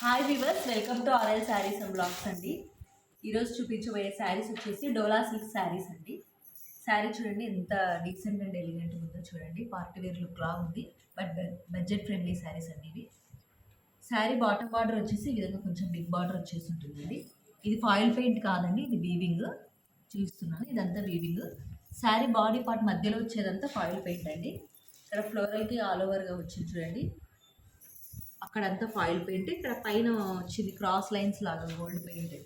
Hi viewers welcome to R L saris and blogs అండి. ఈరోజు చూపించబోయే శారీస్ వచ్చేసి డోలా సిల్క్ శారీస్ అండి. శారీ చూడండి ఎంత డీసెంట్ అండ్ ఎలిగెంట్ ఉందో చూడండి. పార్టీ వేర్ లుక్లా ఉంది బట్ బడ్జెట్ ఫ్రెండ్లీ శారీస్ అండి ఇవి. శారీ బాటమ్ బార్డర్ వచ్చేసి ఈ విధంగా కొంచెం బిగ్ బార్డర్ వచ్చేసి ఉంటుందండి. ఇది ఫాయిల్ పెయింట్ కాదండి ఇది వీవింగ్ చూస్తున్నాను. ఇదంతా వీవింగ్ శారీ బాడీ పార్ట్ మధ్యలో వచ్చేదంతా ఫాయిల్ పెయింట్ అండి. ఇక్కడ ఫ్లోరల్కి ఆల్ ఓవర్గా వచ్చింది చూడండి. అక్కడంతా ఫాయిల్ పెయింట్ ఇక్కడ పైన వచ్చింది క్రాస్ లైన్స్ లాగా గోల్డ్ పెయింట్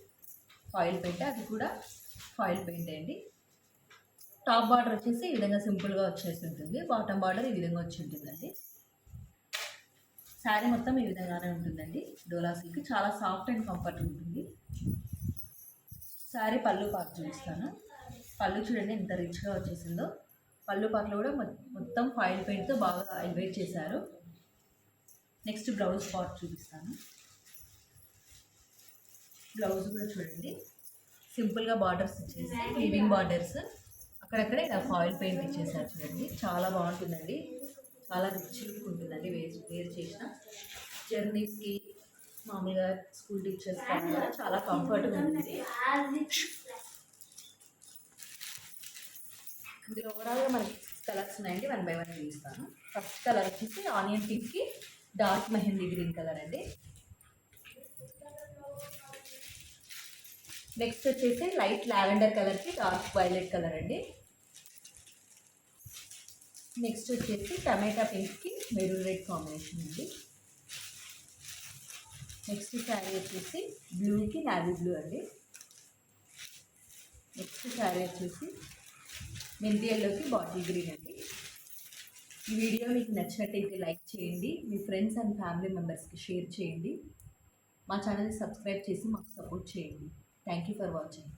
ఫాయిల్ పెయింట్ అది కూడా ఫాయిల్ పెయింట్ అండి. టాప్ బార్డర్ వచ్చేసి ఈ విధంగా సింపుల్గా వచ్చేసి ఉంటుంది. బాటమ్ బార్డర్ ఈ విధంగా వచ్చి ఉంటుందండి. శారీ మొత్తం ఈ విధంగానే ఉంటుందండి. డోలా సిల్క్ చాలా సాఫ్ట్ అండ్ కంఫర్ట్ ఉంటుంది. శారీ పళ్ళు పాటు చూపిస్తాను. పళ్ళు చూడండి ఎంత రిచ్గా వచ్చేసిందో. పళ్ళు పాటలు కూడా మొత్తం ఫాయిల్ పెయింట్తో బాగా ఎలివేట్ చేశారు. నెక్స్ట్ బ్లౌజ్ పార్ట్ చూపిస్తాను. బ్లౌజ్ కూడా చూడండి. సింపుల్గా బార్డర్స్ ఇచ్చేసి లివింగ్ బార్డర్స్ అక్కడక్కడ ఇలా ఫాయిల్ పెయింట్ ఇచ్చేసారు చూడండి. చాలా బాగుంటుందండి. చాలా రిచ్ లుక్ ఉంటుందండి వేర్ వేర్ చేసిన. జర్నీస్కి మామూలుగా స్కూల్ టీచర్స్ కూడా చాలా కంఫర్ట్గా ఉంటుంది ఇందులో ఓవరాల్గా మనకి కలర్స్ ఉన్నాయండి. వన్ బై వన్ చూపిస్తాను. ఫస్ట్ కలర్ వచ్చేసి ఆనియన్ పింక్కి డార్క్ మెహందీ గ్రీన్ కలర్ అండి. నెక్స్ట్ వచ్చేసి లైట్ లావెండర్ కలర్కి డార్క్ వైలెట్ కలర్ అండి. నెక్స్ట్ వచ్చేసి టమాటా పింక్కి మెరూన్ రెడ్ కాంబినేషన్ అండి. నెక్స్ట్ శారీ వచ్చేసి బ్లూకి నావీ బ్లూ అండి. నెక్స్ట్ శారీ వచ్చేసి మెంతి ఎల్లోకి బాటిల్ గ్రీన్ అండి. ఈ వీడియో మీకు నచ్చినట్టయితే లైక్ చేయండి మీ ఫ్రెండ్స్ అండ్ ఫ్యామిలీ మెంబర్స్కి షేర్ చేయండి. మా ఛానల్ని సబ్స్క్రైబ్ చేసి మాకు సపోర్ట్ చేయండి. Thank you for watching.